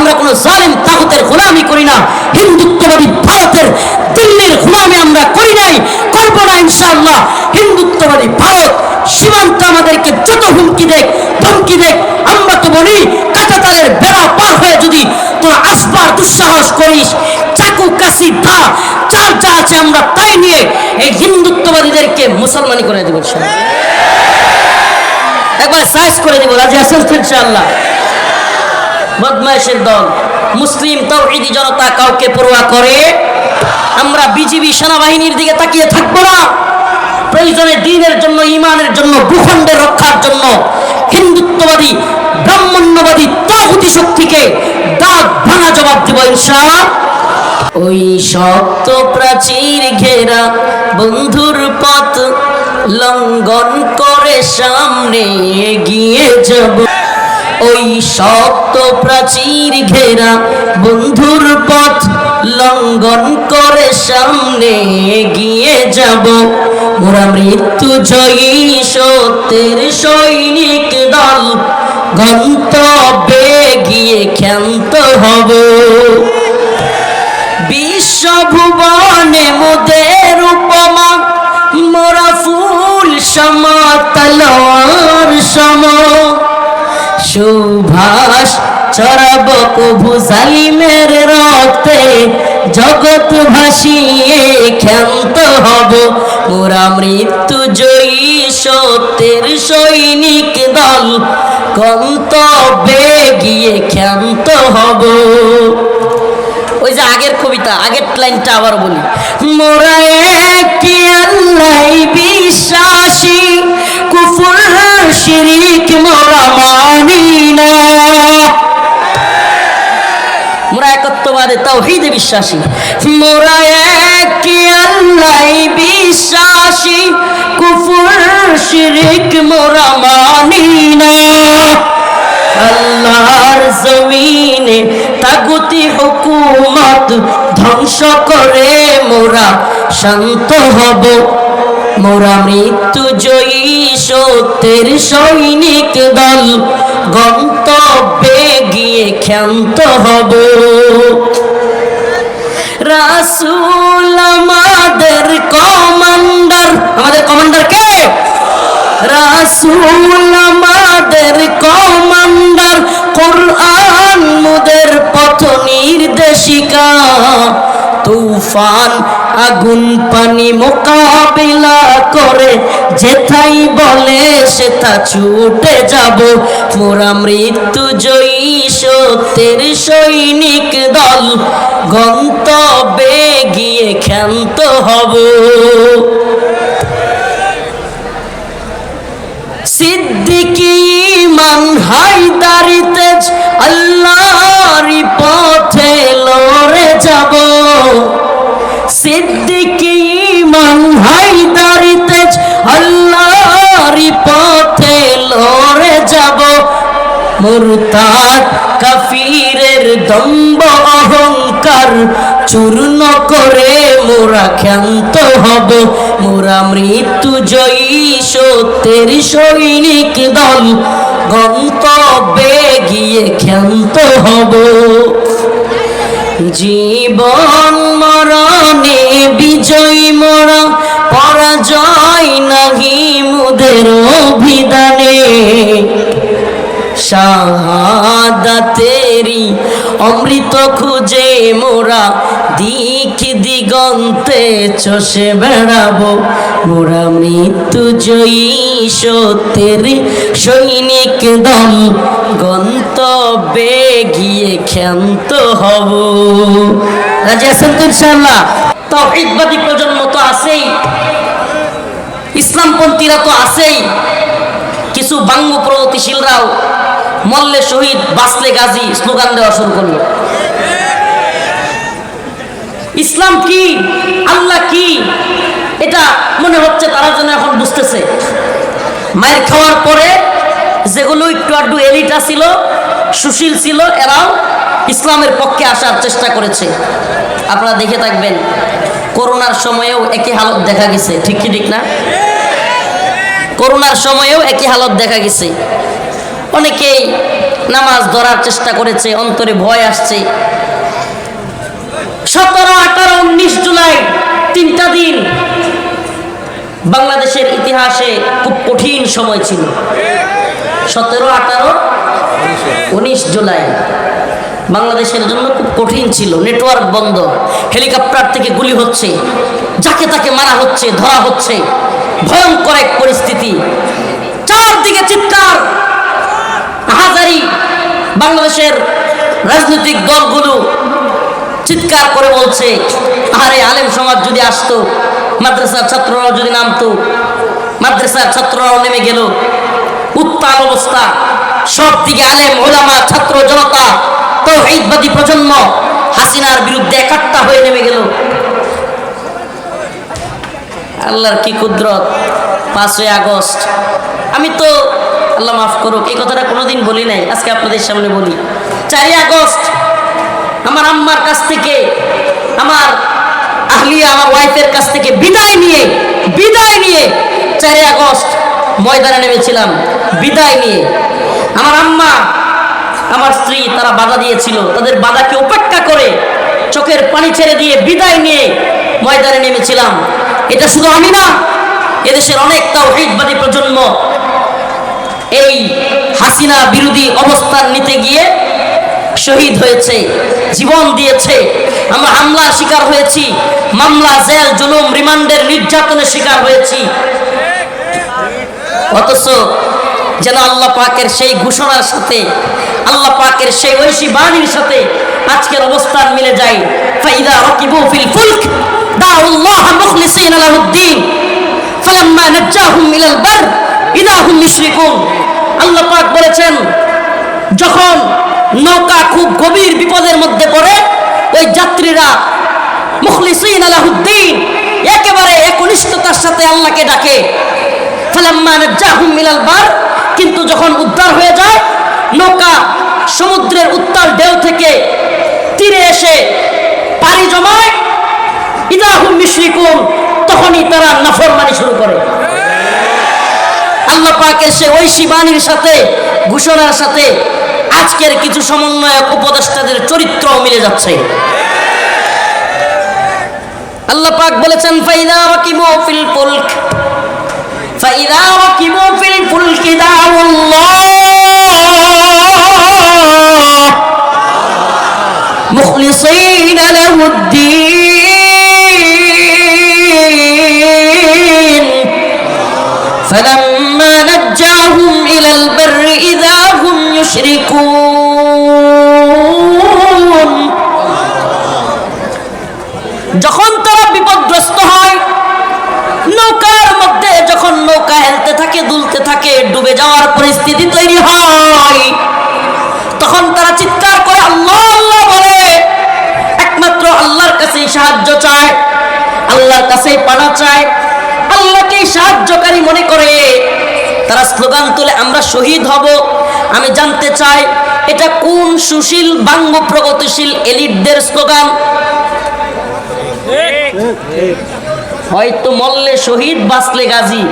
আমরা কোনো জালিম তাগুতের গোলামি করি না। হিন্দুত্ববাদী ভারতের দিল্লির গোলামি আমরা করি নাই। করব না ইনশাআল্লাহ। হিন্দুত্ববাদী ভারত সীমান্ত আমাদেরকে যত হুমকি দেখ, ধমকি দেখ, আমরা তো বলি কাটাতারের বেড়া পার হয়ে যদি তোরা আসবার দুঃসাহস করিস, চাকু, কাশি ধা যার যা আছে আমরা তাই নিয়ে এই হিন্দুত্ববাদীদেরকে মুসলমানি করে দেবো একবার সাইজ করে দেবো, রাজি আছেন তো ইনশাআল্লাহ? বদমাইশের দল। মুসলিম তৌহিদি জনতা কাউকে পড়ুয়া করে, আমরা বিজিবি সেনাবাহিনীর দিকে তাকিয়ে থাকব না। প্রয়োজনে দিনের জন্য ইমানের জন্য ভূখণ্ডের রক্ষার জন্য, হিন্দুত্ববাদী, ব্রাহ্মণ্যবাদী, তৌহিদি শক্তিকে দাঁত ভাঙা জবাব দিব ইনশা ওই শক্ত প্রাচীর ঘেরা বন্ধুর পথ লঙ্ঘন করে সামনে এগিয়ে যাব। ওই শক্ত প্রাচীর ঘেরা বন্ধুর পথ লঙ্ঘন করে সামনে এগিয়ে যাব। মোরা মৃত্যু জয়ী সত্যের সৈনিক দল। গন্তব্যে গিয়ে ক্ষান্ত হব। বিশ্বভুবনে মোদের উপমা, মোরা ফুল সমা তলোয়ার সম। সুভাষ চরব কভু জালিমের রক্তে। জগৎ ভাসিয়ে ক্ষান্ত হব। মোরা মৃত্যু জয়ী সত্যের সৈনিক দল। গন্তব্যে গিয়ে ক্ষান্ত হব। ওই যে আগের কবিতা, আগের লাইনটা আবার বলি। মোরা একটি আল্লাহ বিশ্বাসী কুফুর শিরিক মোরা বিশ্বাসী। মোরা একটি আল্লাহ বিশ্বাসী। কুফুর, শিরিক মোরা মানি না। আল্লাহর জমিনে তাগুতি হুকুমত ধ্বংস করে মোরা শান্ত হব। মোরা মৃত্যু জয়ী সত্যের সৈনিক দল। গন্তব্যে গিয়ে ক্ষান্ত হব। রাসূল আমাদের কমান্ডার। আমাদের কমান্ডার কে? রাসূল আমাদের কমান্ডার। কোরআন মুদের পথ নির্দেশিকা। তুফান আগুন পানি মোকাবিলা করে, যেথাই বলে সেথা ছুটে যাব। মোরা মৃত্যু জয়ী সত্যের সৈনিক দল, গন্তব্যে গিয়ে ক্ষান্ত হব। সিদ্দিকি মান হায়দারি তেজ আল্লাহরি মুরতাদ কাফিরের দম্ব অহংকার চূর্ণ করে মোরা ক্ষান্ত হব। মোরা মৃত্যু জয়ী সত্যের সৈনিক দল। গন্তব্যে গিয়ে ক্ষান্ত হব। জীবন মরণে বিজয় মরা, পরাজয় নাহি মুদের অভিধানে। শাহাদাতেরি অমৃত খুঁজে মোরা দিক দিগন্তে চষে বেড়াবো। মোরা মৃত্যু জয়ী সত্যের সৈনিক দল, গন্তব্যে গিয়ে ক্ষান্ত হব। রাজি আছেন তো ইনশাল্লাহ তহিদবাদী প্রজন্ম তো আছেই। ইসলামপন্থীরা তো আছেই। কিছু বাঙ্গ প্রগতিশীলরাও মল্লে শহীদ বাসলে গাজী, স্লোগান দেওয়া শুরু করল। ইসলাম কি? আল্লাহ কি? এটা মনে হচ্ছে তারা যেন এখন বুঝতেছে। মায়ের খাওয়ার পরে যেগুলো একটু আড্ডু এলিটা ছিল, সুশীল ছিল, এরাও ইসলামের পক্ষে আসার চেষ্টা করেছে। আপনারা দেখে থাকবেন, করোনার সময়েও একই হালত দেখা গেছে। ঠিক কি ঠিক না? করোনার সময়েও একই হালত দেখা গেছে। অনেকেই নামাজ ধরার চেষ্টা করেছে, অন্তরে ভয় আসছে। সতেরো, আঠারো, উনিশ জুলাই, তিনটা দিন বাংলাদেশের ইতিহাসে খুব কঠিন সময় ছিল। সতেরো, আঠারো, উনিশ জুলাই বাংলাদেশের জন্য খুব কঠিন ছিল। নেটওয়ার্ক বন্ধ, হেলিকপ্টার থেকে গুলি হচ্ছে, যাকে তাকে মারা হচ্ছে, ধরা হচ্ছে। ভয়ঙ্কর এক পরিস্থিতি। চারদিকে চিৎকার হাজারি বাংলাদেশের রাজনৈতিক দলগুলো চিৎকার করে বলছে, আরে আলেম সমাজ যদি আসতো, মাদ্রাসার ছাত্ররাও যদি নামতো, মাদ্রাসার ছাত্ররাও নেমে গেল। উত্তাল অবস্থা সব দিকে আলেম, ওলামা, ছাত্র জনতা, তৌহিদবাদী প্রজন্ম হাসিনার বিরুদ্ধে একাত্তা হয়ে নেমে গেল। আল্লাহর কি কুদরত? পাঁচই আগস্ট। আমি তো আল্লাহ মাফ করুক, এই কথাটা কোনোদিন বলি নাই, আজকে আপনাদের সামনে বলি। চারই আগস্ট, আমার আম্মার কাছ থেকে, আমার আহলিয়া, আমার ওয়াইফের কাছ থেকে বিদায় নিয়ে বিদায় নিয়ে চারই আগস্ট ময়দানে নেমেছিলাম, বিদায় নিয়ে। আমার আম্মা, আমার স্ত্রী তারা বাধা দিয়েছিল, তাদের বাধাকে উপেক্ষা করে চোখের পানি ছেড়ে দিয়ে বিদায় নিয়ে ময়দানে নেমেছিলাম। এটা শুধু আমি না, এদেশের অনেক তাওহীদবাদী প্রজন্ম এই হাসিনা বিরোধী অবস্থান নিতে গিয়ে শহীদ হয়েছে, জীবন দিয়েছে। আমরা হামলার শিকার হয়েছি, মামলা, জেল, জুলুম, রিমান্ডের নির্যাতনের শিকার হয়েছি। অথচ যেন আল্লাহ পাকের সেই ঘোষণার সাথে, আল্লাহ পাকের সেই ঐশী বাণীর সাথে আজকের অবস্থান মিলে যায়। বার। ইদা হুম আল্লাহ পাক বলেছেন, যখন নৌকা খুব গভীর বিপদের মধ্যে পড়ে, ওই যাত্রীরা, মুখলিসিন আলাহুদ্দিন, একেবারে একনিষ্ঠতার সাথে আল্লাহকে ডাকে। মিলাল বার, কিন্তু যখন উদ্ধার হয়ে যায়, নৌকা সমুদ্রের উত্তাল ঢেউ থেকে তীরে এসে পানি জমায় ইদাহুম মিশরিকুন, তখনই তারা নাফরমানি শুরু করে। আল্লাহ পাকের সে ঐশী বাণীর সাথে, ঘোষণার সাথে আজকের কিছু সমন্বয়ক উপদেষ্টাদের চরিত্র মিলে যাচ্ছে। আল্লাহ পাক বলেছেন, ফাইদা রাকিবু ফিল ফুলক, ফাইদা রাকিবু ফিল ফুলক দাউল্লাহ, মুখলিসিন লাহুদ্দিন ইউশরিকুন যখন তারা বিপদগ্রস্ত হয়, নৌকার মধ্যে যখন নৌকা হেলতে থাকে, দুলতে থাকে, ডুবে যাওয়ার পরিস্থিতি তৈরি হয়, তখন তারা চিৎকার করে আল্লাহ আল্লাহ বলে, একমাত্র আল্লাহর কাছেই সাহায্য চায়, আল্লাহর কাছেই পানা চায়, আল্লাহকেই সাহায্যকারী মনে করে। তারা স্লোগান তুলে, আমরা শহীদ হব। আমি জানতে চাই, এটা কোন সুশীল বাঙ্গ প্রগতিশীল এলিটদের স্লোগান? হয়তো মল্লে শহীদ, বাঁচলে গাজী।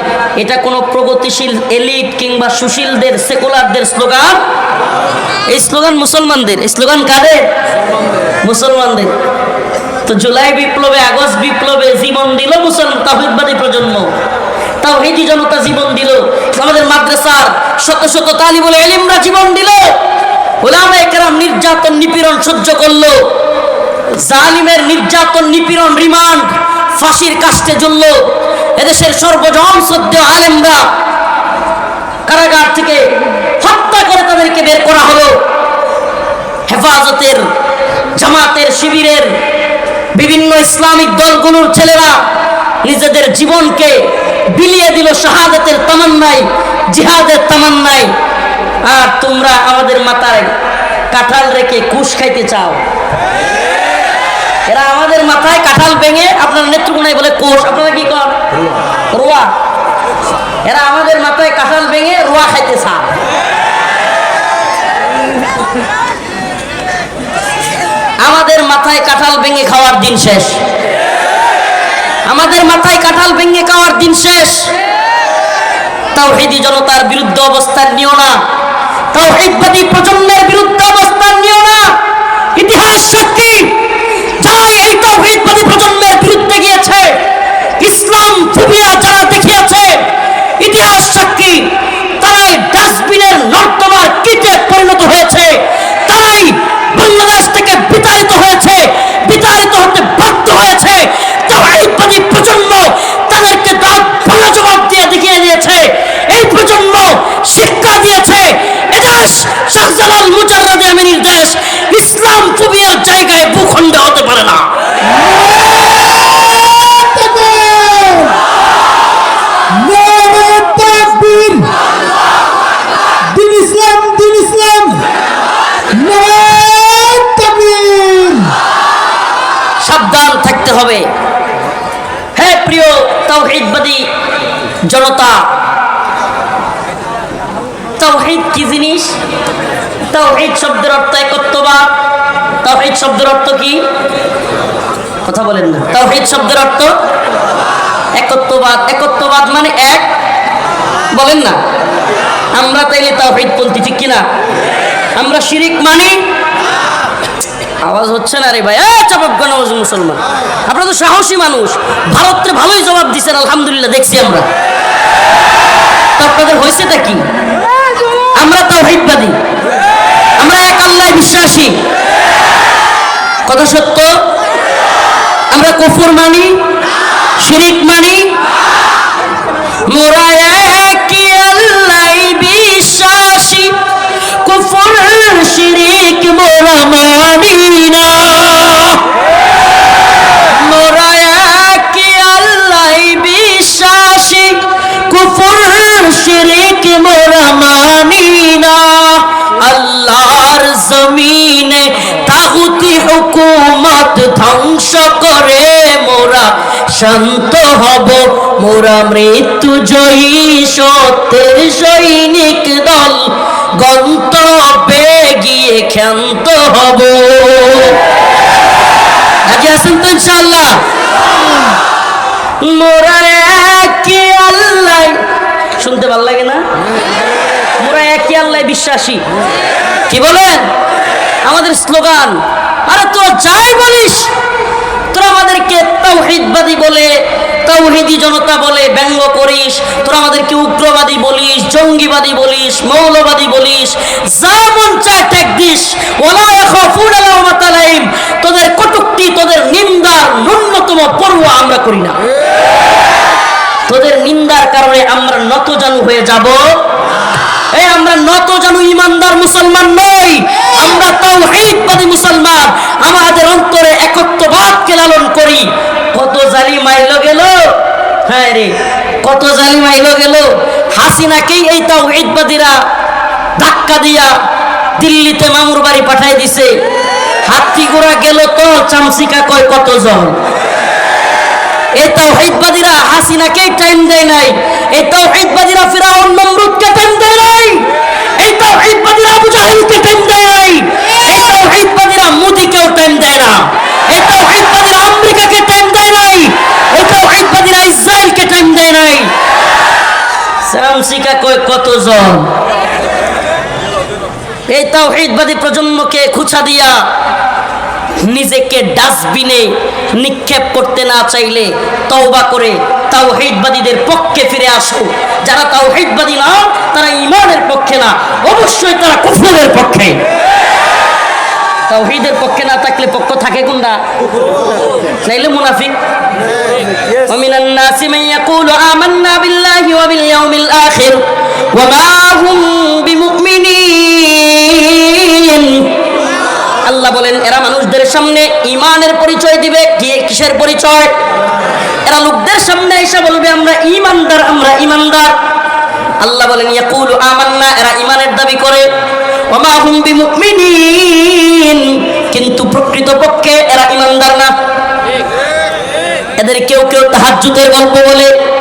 এটা কোনো প্রগতিশীল এলিট কিংবা সুশীলদের, সেকুলারদের স্লোগান? এই স্লোগান মুসলমানদের। স্লোগান কাদের? মুসলমানদের। তো জুলাই বিপ্লবে, আগস্ট বিপ্লবে জীবন দিল মুসলমান, তাহিদবাদী প্রজন্ম। তাও জনতা জীবন দিল। আমাদের মাদ্রাসার শত শত তালিবুল এলিমরা জীবন দিল। ওলামা একরাম নির্যাতন নিপীড়ন সহ্য করল। জালিমের নির্যাতন নিপীড়ন রিমান্ড ফাঁসির কাস্টে জ্বলল। এদেশের সর্বজন সদ্য আলেমরা কারাগার থেকে হত্যা করে তাদেরকে বের করা হলো। হেফাজতের, জামাতের, শিবিরের বিভিন্ন ইসলামিক দলগুলোর ছেলেরা নিজেদের জীবনকে বিলিয়ে দিল শাহাদাতের তামান্নাই জিহাদের তামান্নাই আর তোমরা আমাদের মাথায় কাঁঠাল রেখে কুশ খাইতে চাও। এরা আমাদের মাথায় কাঁঠাল ভেঙে আপনার নেত্রকোনায় বলে কোষ। আপনারা কি কর রোয়া। এরা আমাদের মাথায় কাঁঠাল ভেঙে রোয়া খাইতে চায়। আমাদের মাথায় কাঁঠাল ভেঙে খাওয়ার দিন শেষ। আমাদের মাথায় কাঁঠাল ভেঙে খাওয়ার দিন শেষ। তাও হেদি জনতার বিরুদ্ধে অবস্থান নিও না। তাওহিদবাদী প্রজন্মের বিরুদ্ধে অবস্থান নিও না। ইতিহাস সাক্ষী যারা এই তাওহীদবাদী প্রজন্মের বিরুদ্ধে গিয়েছে ইসলাম ফুবিয়া যারা দেখিয়েছে ইতিহাস সাক্ষী তারাই ডাস্টবিনের নর্দমার কীটে পরিণত হয়েছে তারাই বাংলাদেশ থেকে বিতাড়িত হয়েছে বিতাড়িত হতে বাধ্য হয়েছে তাওহীদবাদী প্রজন্ম তাদেরকে দাঁত ভাঙা জবাব দিয়ে দেখিয়ে দিয়েছে এই প্রজন্ম শিক্ষা দিয়েছে এদেশ শাহজালাল মুজাররদ আমিনীর দেশ ইসলাম ফুবিয়ার জায়গায় ভূখণ্ড হতে পারে না তাকবীর দিন ইসলাম দিন ইসলাম তাকবীর সাবধান থাকতে হবে হে প্রিয় তাওহীদবাদী জনতা। তাওহীদ কি জিনিস? তাওহীদ শব্দের অর্থ একত্ববাদ। তাওহীদ শব্দের অর্থ কি? কথা বলেন না। তাওহীদ শব্দের অর্থ একত্ববাদ। একত্ববাদ মানে এক। বলেন না। আমরা তাইলে তাওহীদ পন্থী ঠিক কিনা? আমরা শিরিক মানি আওয়াজ হচ্ছে না রে ভাই? এ চাপকগণ মুসলমান, আপনারা তো সাহসী মানুষ। ভারতকে ভালোই জবাব দিচ্ছেন আলহামদুলিল্লাহ, দেখছি আমরা। তো আপনাদের হয়েছেটা কি? আমরা তো হিতবাদী আমরা এক আল্লাহ বিশ্বাসী। কথা সত্য? আমরা কফুর মানি, শিরিক মানি মোরা শান্ত হব। মোরা মৃত্যু জয়ী, সত্যের সৈনিক দল। গন্তব্যে গিয়ে ক্ষান্ত হব। রাজি আছেন তো ইনশাআল্লাহ? মোরা একই আল্লাহ। শুনতে ভালো লাগে না? মোরা একই আল্লাহ বিশ্বাসী। কি বলেন? আমাদের স্লোগান, আরে তো যাই বলিস তোরা আমাদেরকে তাওহিদবাদী বলে তাওহিদি জনতা বলে ব্যঙ্গ করিস। তোরা আমাদেরকে উগ্রবাদী বলিস, জঙ্গিবাদী বলিস, মৌলবাদী বলিস। যা মন চায় ত্যাগ দিস। তোদের কটুক্তি, তোদের নিন্দার ন্যূনতম পরোয়া আমরা করি না। তোদের নিন্দার কারণে আমরা নতজানু হয়ে যাব। এই আমরা নত জানু ইমানদার মুসলমান নই। আমরা তাওহীদবাদী মুসলমান। আমাদের অন্তরে একত্ববাদকে লালন করি। কত জালিম আইলো গেল হ্যাঁ রে, কত জালিম আইলো গেল হাসিনাকেই এই তাওহীদবাদীরা ধাক্কা দিয়া দিল্লিতে মামুর বাড়ি পাঠাই দিছে। হাতি গোড়া গেল তো, চামচিকা কয় কত জন এই তাওহীদবাদীরা হাসিনাকে টাইম দেয় নাই। এই তাওহীদবাদীরা ফিরাউন নমরুদকে টাইম দেয় নাই। এই তাওহীদবাদীরা আবু জাহেলকে টাইম দেয় এই তাওহীদবাদীরা মোদিকেও টাইম দেয় না। এই তাওহীদবাদীরা আমেরিকাকে টাইম দেয় নাই। এই তাওহীদবাদীরা ইসরায়েলকে টাইম দেয় নাই। সামসিকা কয়, কতজন? এই তাওহীদবাদী প্রজন্মকে খুঁচা দিয়া নিজেকে ডাস্টবিনে নিক্ষেপ করতে না চাইলে তওবা করে তাওহীদবাদীদের পক্ষে ফিরে আসো যারা তাওহীদবাদী না তারা ইমানের পক্ষে না অবশ্যই তারা কুফরের পক্ষে তাওহীদের পক্ষে না থাকলে পক্ষ থাকে কোনটা নাইলে মুনাফিক ومن الناس من يقول آمنا بالله وباليوم الآخر وما هم আল্লাহ বলেন, এরা মানুষদের সামনে ইমানের পরিচয় দিবে। কিসের পরিচয়? এরা লোকদের সামনে এসে বলবে, আমরা ইমানদার আমরা ইমানদার আল্লাহ বলেন, ইয়াকুলু আমান্না, এরা ইমানের দাবি করে। ওমা হুম বিমুমিনিন। কিন্তু প্রকৃতপক্ষে এরা ইমানদার না। এদের কেউ কেউ তাহাজ্জুদের গল্প বলে।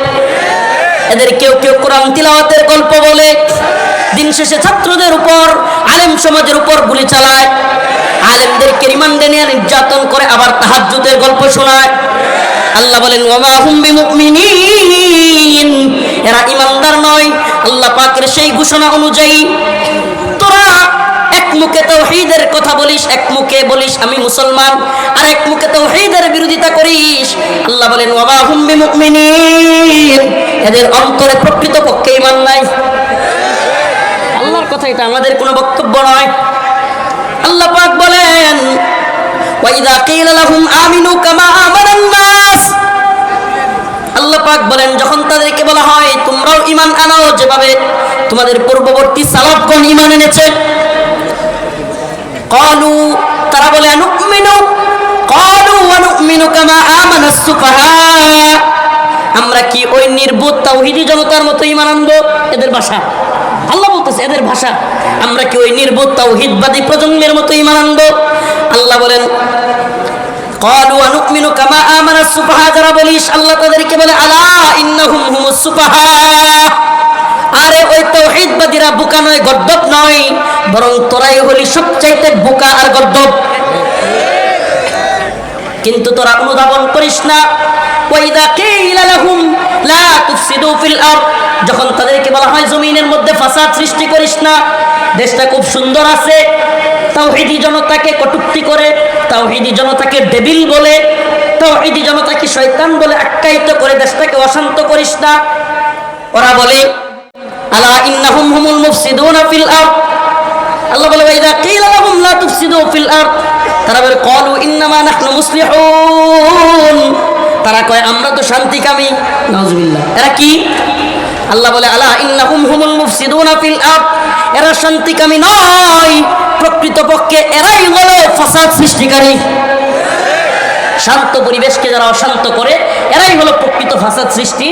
এদের কেউ কেউ কোরআন তিলাওয়াতের গল্প বলে। দিন শেষে ছাত্রদের উপর, আলেম সমাজের উপর গুলি চালায়। আলেমদেরকে রিমান্ডে নিয়ে নির্যাতন করে আবার তাহাজ্জুদের গল্প শোনায়। আল্লাহ বলেন, ওমা হুম বিমুমিনিন। এরা ইমানদার নয়। আল্লাহ পাকের সেই ঘোষণা অনুযায়ী, তোরা এক মুখে তৌহিদের কথা বলিস, এক মুখে বলিস আমি মুসলমান, আর এক মুখে তো তৌহিদের বিরোধিতা করিস। আল্লাহ বলেন ওয়ামা হুম বিমুমিনিন। এদের অন্তরে প্রকৃত পক্ষে ইমান নাই। এটা আমাদের কোনো বক্তব্য নয়। আল্লাহ পাক বলেন ওয়াইদা আমিনু কামা নাস। আল্লাহ পাক বলেন, যখন তাদেরকে বলা হয়, তোমরাও ঈমান আনো যেভাবে তোমাদের পূর্ববর্তী সালাফগণ ঈমান এনেছে। তারা বলে আমরা কি ওই নির্বোধ তাওহীদি জনতার মতো ঈমান আনব? এদের ভাষা আল্লাহ বলতেছে এদের ভাষা আমরা কি ওই নির্বোধ তাওহীদবাদী প্রজন্মের মতো ঈমান আনবো আল্লাহ বলেন قالوا ونؤمن كما آمن السفهاء যারা বলিস আল্লাহ তাদেরকে বলে আলা ইন্নাহুম হুমুস সুফাহা আরে ওই তাওহীদবাদীরা বোকা নয় গদ্দপ নয় বরং তোরাই হলি সবচাইতে বোকা আর গদ্দপ কিন্তু তোরা অনুধাবন করিস না ওয়াইদা কিলা লাহুম যখন তাদেরকে বলা হয় জমিনের মধ্যে ফাসাদ সৃষ্টি করিস না, দেশটা খুব সুন্দর আছে, তাওহীদি জনতাকে কটূক্তি করে, তাওহীদি জনতাকে ডেবিল বলে, তাওহীদি জনতাকে শয়তান বলে আখ্যায়িত করে দেশটাকে অশান্ত করিস না। ওরা বলে আল্লাহ তারা বলে তারা কয়, আমরা তো শান্তিকামী। নাউজুবিল্লাহ। এরা কি? আল্লাহ বলে, আলা ইন্নাহুম হুমুল মুফসিদুনা ফিল আরদ। এরা শান্তিকামী নয়। প্রকৃতপক্ষে এরাই হলো ফাসাদ সৃষ্টিকারী। শান্ত পরিবেশকে যারা অশান্ত করে, এরাই হলো প্রকৃত ফাসাদ সৃষ্টি।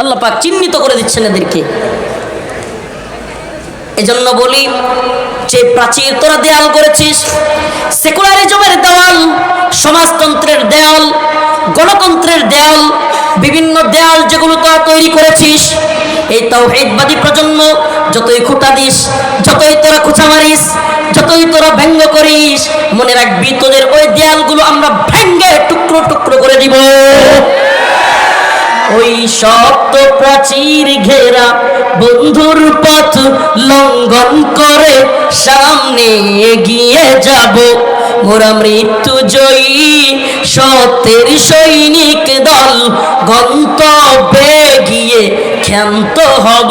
আল্লাহ পাক চিহ্নিত করে দিচ্ছেন এদেরকে। এজন্য বলি যে প্রাচীর তোরা দেয়াল করেছিস। সেকুলারিজমের দেওয়াল সমাজতন্ত্রের দেয়াল, গণতন্ত্রের দেয়াল, বিভিন্ন দেয়াল যেগুলো তোরা তৈরি করেছিস। এই তাওহীদবাদী প্রজন্ম, যতই খুঁটা দিস, যতই তোরা খুঁচা মারিস, যতই তোরা ব্যঙ্গ করিস, মনে রাখবি তোদের ওই দেয়ালগুলো আমরা ভেঙ্গে টুকরো টুকরো করে দিব। ওই শক্ত প্রাচীর ঘেরা বন্ধুর পথ লঙ্ঘন করে সামনে এগিয়ে যাব। মোরা মৃত্যু জয়ী সত্যের সৈনিক দল গন্তব্যে গিয়ে ক্ষান্ত হব।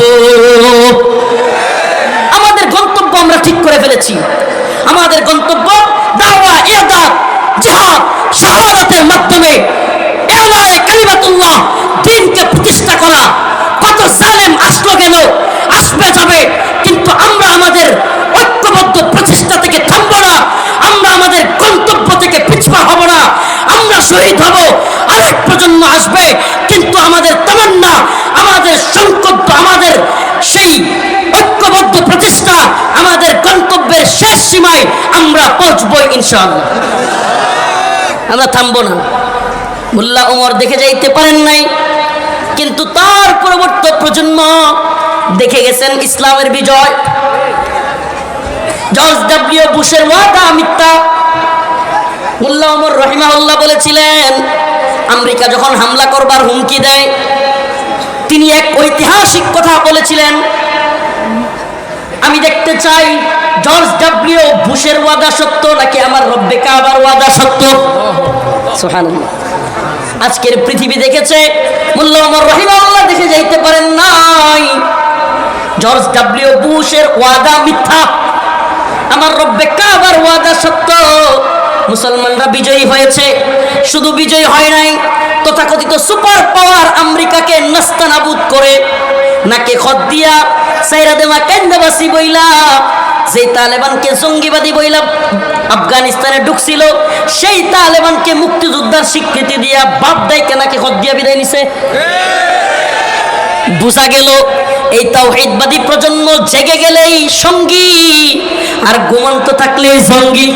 আমাদের গন্তব্য আমরা ঠিক করে ফেলেছি। আমাদের গন্তব্য দাওয়া ইরদাদ জিহাদ, শাহাদাতের মাধ্যমে জালেম আসলো গেল আসবে যাবে কিন্তু আমরা আমাদের ঐক্যবদ্ধ প্রচেষ্টা থেকে থামবো না। আমরা আমাদের গন্তব্য থেকে পিছপা হব না। আমরা শহীদ হব। আরেক প্রজন্ম আসবে। কিন্তু আমাদের তামান্না, আমাদের সংকল্প, আমাদের সেই ঐক্যবদ্ধ প্রচেষ্টা আমাদের গন্তব্যের শেষ সীমায় আমরা পৌঁছবই ইনশাআল্লাহ। আমরা থামবো না। মোল্লা ওমর দেখে যাইতে পারেন নাই। কিন্তু তার পরবর্তী প্রজন্ম দেখে গেছেন ইসলামের বিজয়। জর্জ ডাব্লিউ বুশের ওয়াদা মিথ্যা। মোল্লা ওমর রহিমাউল্লাহ বলেছিলেন, আমেরিকা যখন হামলা করবার হুমকি দেয়, তিনি এক ঐতিহাসিক কথা বলেছিলেন। আমি দেখতে চাই জর্জ ডাব্লিউ বুশের ওয়াদা সত্য নাকি আমার রব্বে কাবার ওয়াদা সত্য? আজকের পৃথিবী দেখেছে মোল্লা ওমর রহিমাউল্লাহ দেখে যাইতে পারেন নাই। জর্জ ডাব্লিউ বুশের ওয়াদা মিথ্যা। আমার রব্বে কাবার ওয়াদা সত্য। মুসলমানরা বিজয়ী হয়েছে। শুধু বিজয়ী হয় নাই, তথাকথিত সুপার পাওয়ার আমেরিকাকে নাস্তানাবুদ করে, নাকে খত দিয়া, সাইরা দেওয়া কেন্দ্রবাসী বইলা যে তালেবানকে জঙ্গিবাদী বইলা আফগানিস্তানে ঢুকছিল, সেই তালেবানকে মুক্তিযোদ্ধার স্বীকৃতি দিয়া বাপ দেয় কেনাকে খত দিয়া বিদায় নিছে। বোঝা গেল, এই তাওহীদবাদী প্রজন্ম জেগে গেলেই সঙ্গী, আর ঘুমন্ত থাকলেই সঙ্গী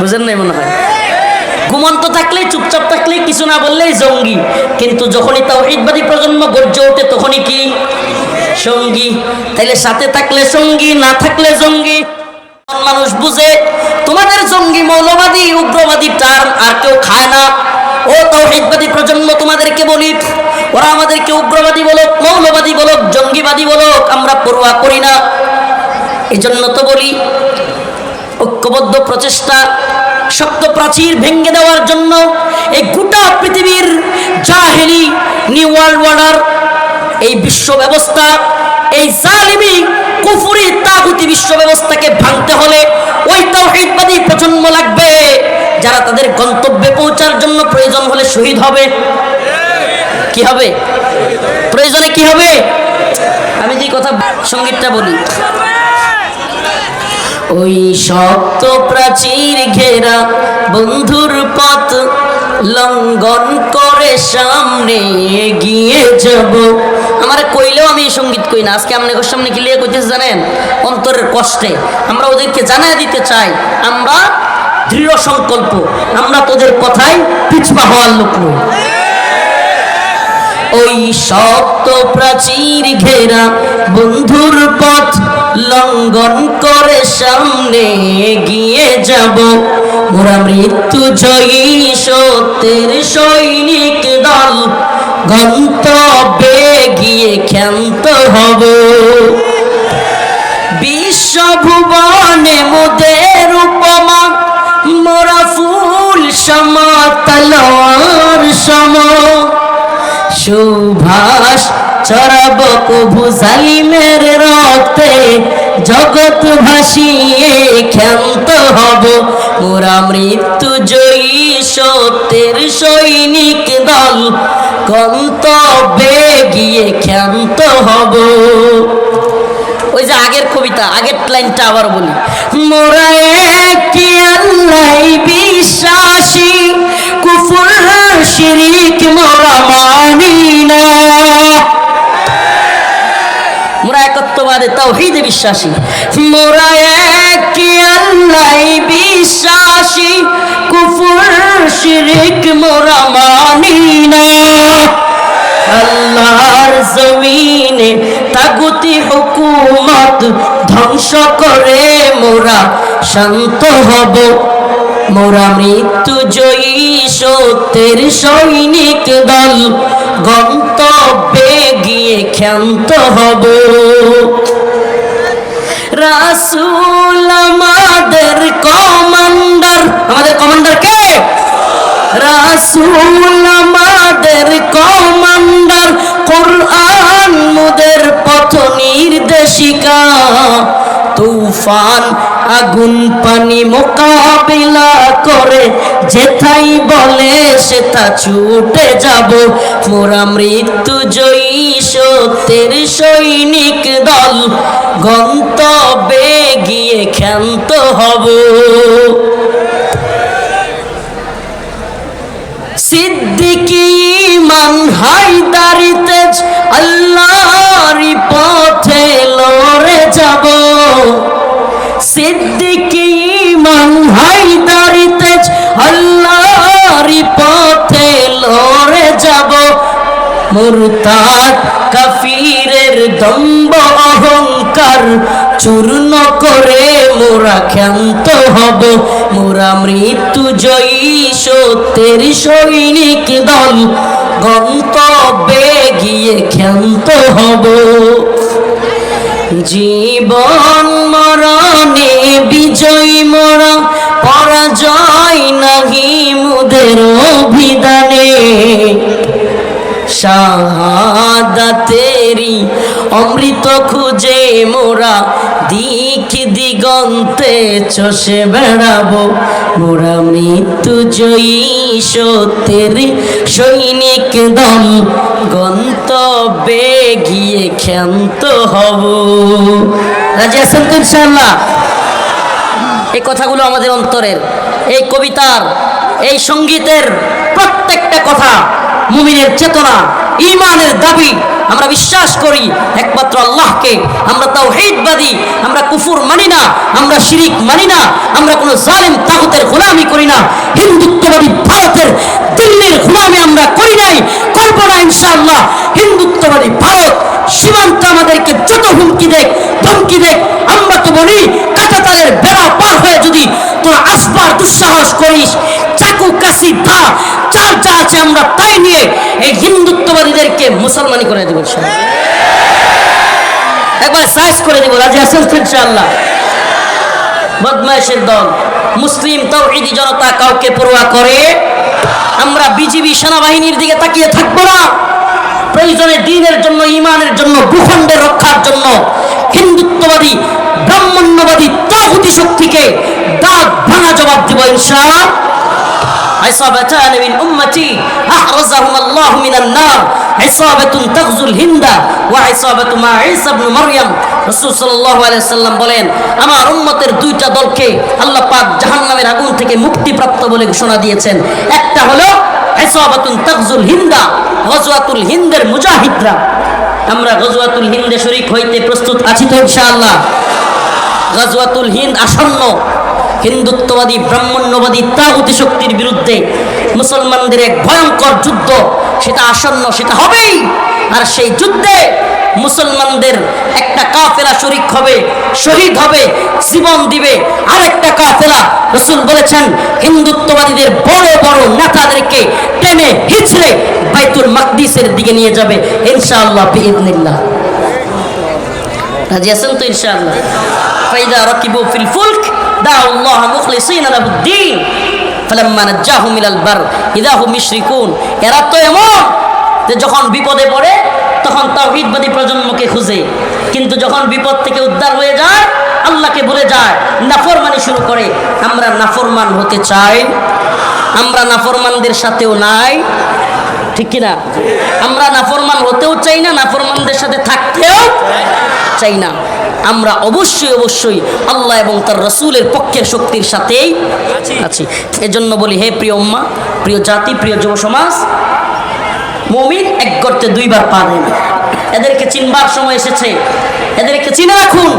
বুঝেন নাই মনে হয়? ঘুমন্ত থাকলে চুপচাপ থাকলে কিছু না বললেই জঙ্গি। কিন্তু যখনই তাওহীদবাদী প্রজন্ম গর্জে ওঠে, তখনই কি? সঙ্গী। তাইলে সাথে থাকলে সঙ্গী, না থাকলে জঙ্গি। মানুষ বুঝে, তোমাদের জঙ্গি মৌলবাদী, উগ্রবাদী টার্ম আর কেউ খায় না। ও তাওহীদবাদী প্রজন্ম তোমাদেরকে বলি, ওরা আমাদেরকে উগ্রবাদী বলুক, মৌলবাদী বলুক, জঙ্গিবাদী বলুক, আমরা পড়ুয়া করি না। এই জন্য তো বলি, ঐক্যবদ্ধ প্রচেষ্টা শক্ত প্রাচীর ভেঙে দেওয়ার জন্য এই গোটা পৃথিবীর জাহেলি নিউ ওয়ার্ল্ড অর্ডার এই বিশ্ব ব্যবস্থা এই জালিমি কুফুরি তাগুতি বিশ্ব ব্যবস্থাকে ভাঙতে হলে ওই তাওহীদবাদী প্রজন্ম লাগবে, যারা তাদের গন্তব্যে পৌঁছার জন্য প্রয়োজন হলে শহীদ হবে। কি হবে? প্রয়োজনে কি হবে? আমি যে কথা সঙ্গীতটা বলি। ওই শক্ত প্রাচীর ঘেরা বন্ধুর পথ লঙ্ঘন করে সামনে এগিয়ে যাব। আমার কইলেও আমি সংগীত কই না। আজকে আপনাদের সামনে কি লিয়ে কইতেছে, জানেন? অন্তরের কষ্টে। আমরা ওদেরকে জানাই দিতে চাই। আমরা দৃঢ় সংকল্প। আমরা তোদের কথায় পিছপা হওয়ার লোক নই। ওই শক্ত প্রাচীর ঘেরা বন্ধুর পথ লঙ্ঘন করে সামনে গিয়ে যাব। মোরা মৃত্যু জয়ী সত্যের সৈনিক দল। গন্তব্যে গিয়ে ক্ষান্ত হব। বিশ্বভুবনে মোদের উপমা, মোরা ফুল সমা তলোয়ার সম। সুভাষ চরব কভু জালিমের রক্তে জগৎ ভাসিয়ে ক্ষান্ত হব। মোরা মৃত্যু জয়ী সত্যের সৈনিক দল গন্তব্যে গিয়ে ক্ষান্ত হব। ওই যে আগের কবিতা, আগের লাইনটা আবার বলি। মোরা একটি আল্লাহ বিশ্বাসী, কুফুর শিরিক মোরা মানি না। মোরা একত্ববাদে তাওহীদে বিশ্বাসী। মোরা একটি আল্লাহ বিশ্বাসী, কুফুর, শিরিক, মোরা মানি না। আল্লাহর জমিনে তাগুতি হুকুমত ধ্বংস করে মোরা শান্ত হব। মোরা মৃত্যু জয়ী সত্যের সৈনিক দল, গন্তব্যে গিয়ে ক্ষান্ত হব। রাসূল রাসূল আমাদের কমান্ডার, কোরআন মুদের পথ নির্দেশিকা। তুফান আগুন পানি মোকাবিলা করে, যেথাই বলে সেটা ছুটে যাব। মোরা মৃত্যু জয়ী সত্যের সৈনিক দল, গন্তব্যে গিয়ে ক্ষান্ত হব। সিদ্দিকি মান হায়দারি তেজ, আল্লাহরি পথে লড়ে যাব। সিদ্দিকি মান হায়দারি তেজ, আল্লাহরি পথে লড়ে যাব। মুরতাদ কাফিরের অহংকার চূর্ণ করে মোরা ক্ষান্ত হব। মোরা মৃত্যু জয়ী সত্যের সৈনিক দল। গন্তব্যে গিয়ে ক্ষান্ত হব। জীবন মরণে বিজয় মরা, পরাজয় নাহি মুদের অভিধানে। শাহাদাতেরি অমৃত খুঁজে মোরা দিক দিগন্তে চষে বেড়াবো। মোরা মৃত্যু জয়ী সত্যের সৈনিক দল, গন্তব্যে গিয়ে ক্ষান্ত হব। রাজি ইনশাল্লাহ এই কথাগুলো আমাদের অন্তরের, এই কবিতার, এই সঙ্গীতের প্রত্যেকটা কথা মুমিনের চেতনা ইমানের দাবি আমরা বিশ্বাস করি, একমাত্র আল্লাহকে। আমরা তাও হেদবাদী আমরা কুফুর মানি না, আমরা শিরিক মানি না, আমরা কোনো জালিম তাহতের গোলামি করি না। হিন্দুত্ববাদী ভারতের দিল্লির গোলামি আমরা করি নাই। করব না ইনশাআল্লাহ, হিন্দুত্ববাদী ভারত সীমান্ত আমাদেরকে যত হুমকি দেখ ধমকি দেখ আমরা তো বলি বেড়া পার হয়ে যদি তোরা আসবার দুঃসাহস করিস, চাকু, কাশি ধা চার যা আছে আমরা তাই নিয়ে এই হিন্দুত্ববাদীদের এদেরকে মুসলমানি করে দেবো একবার সাইজ করে দেবো, রাজি আছেন তো ইনশাআল্লাহ? বদমাইশের দল, মুসলিম তৌহিদি জনতা কাউকে পড়ুয়া করে, আমরা বিজিবি সেনাবাহিনীর দিকে তাকিয়ে থাকব না। প্রয়োজনে দিনের জন্য ইমানের জন্য ভূখণ্ডের রক্ষার জন্য হিন্দুত্ববাদী ব্রাহ্মণ্যবাদী তৌহিদি শক্তিকে দাঁত ভাঙা জবাব দিব ইনশাআল্লাহ عصابتان من أمتي أحرزهم الله من النار عصابة تغزو الهند وعصابة مع عيسى بن مريم রসুল সাল্লাল্লাহু আলাইহি সাল্লাম বলেন আমার উম্মতের দুইটা দলকে আল্লাহ পাক জাহান্নামের আগুন থেকে মুক্তিপ্রাপ্ত বলে ঘোষণা দিয়েছেন একটা হলো ইসাবাতুন তাকজুল হিন্দা, গজওয়াতুল হিন্দের মুজাহিদরা। আমরা গজওয়াতুল হিন্দে শরীক হইতে প্রস্তুত আছি তো ইনশাআল্লাহ। গজওয়াতুল হিন্দ আসন্ন, হিন্দুত্ববাদী, ব্রাহ্মণ্যবাদী তাগুতি শক্তির বিরুদ্ধে মুসলমানদের এক ভয়ঙ্কর যুদ্ধ, সেটা আসন্ন, সেটা হবেই। আর সেই যুদ্ধে মুসলমানদের একটা কাফেলা শরিক হবে, শহীদ হবে, জীবন দিবে। আর একটা কাফেলা রসুল বলেছেন, হিন্দুত্ববাদীদের বড় বড় নেতাদেরকে টেনে হিচড়ে বাইতুল মাকদিসের দিকে নিয়ে যাবে, ইনশাআল্লাহ বিইذنিল্লাহ রাজি আছেন তো ইনশাআল্লাহ? ফাইদা রাকিবু ফিল ফুলক, দাউ আল্লাহ মুখলিসিন লাহু দ্বীন, ফালাম্মা নাজ্জাহুম ইলাল বার, ইদা হুম এরা তো এমন যে যখন বিপদে পড়ে তখন তাওহীদবাদী প্রজন্মকে খুঁজে। কিন্তু যখন বিপদ থেকে উদ্ধার হয়ে যায় আল্লাহকে ভুলে যায় নাফরমানি শুরু করে। আমরা নাফরমান হতে চাই। আমরা নাফরমানদের সাথেও নাই। ঠিক কিনা? আমরা নাফরমান হতেও চাই না নাফরমানদের সাথে থাকতেও চাই না। আমরা অবশ্যই অবশ্যই আল্লাহ এবং তার রসুলের পক্ষের শক্তির সাথেই আছি। এজন্য বলি হে প্রিয় উম্মা প্রিয় জাতি প্রিয় যুব সমাজ মমিন এক গর্তে দুইবার পা দেয় না। এদেরকে চিনবার সময় এসেছে। এদেরকে চিনে রাখুন।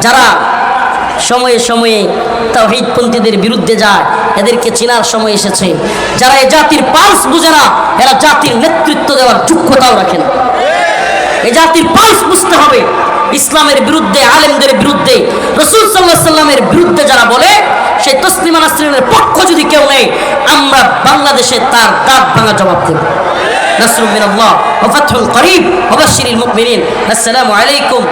যারা সময়ে সময়ে তাহিদপন্থীদের বিরুদ্ধে যায়, এদেরকে চেনার সময় এসেছে। যারা এই জাতির পালস বুঝে না, এরা জাতির নেতৃত্ব দেওয়ার যোগ্যতাও রাখে না। এই জাতির পালস বুঝতে হবে, ইসলামের বিরুদ্ধে, আলেমদের বিরুদ্ধে, রসুল সাল্লাহ সাল্লামের বিরুদ্ধে যারা বলে, সেই তসলিমা নাসরিনের পক্ষ যদি কেউ নেই আমরা বাংলাদেশে তার দাঁত ভাঙা জবাব দেব। নাসরুম মিনাল্লাহ ওয়া ফাতহুল করিব ওয়া বাশশিরিল মুমিনিন আসসালামু আলাইকুম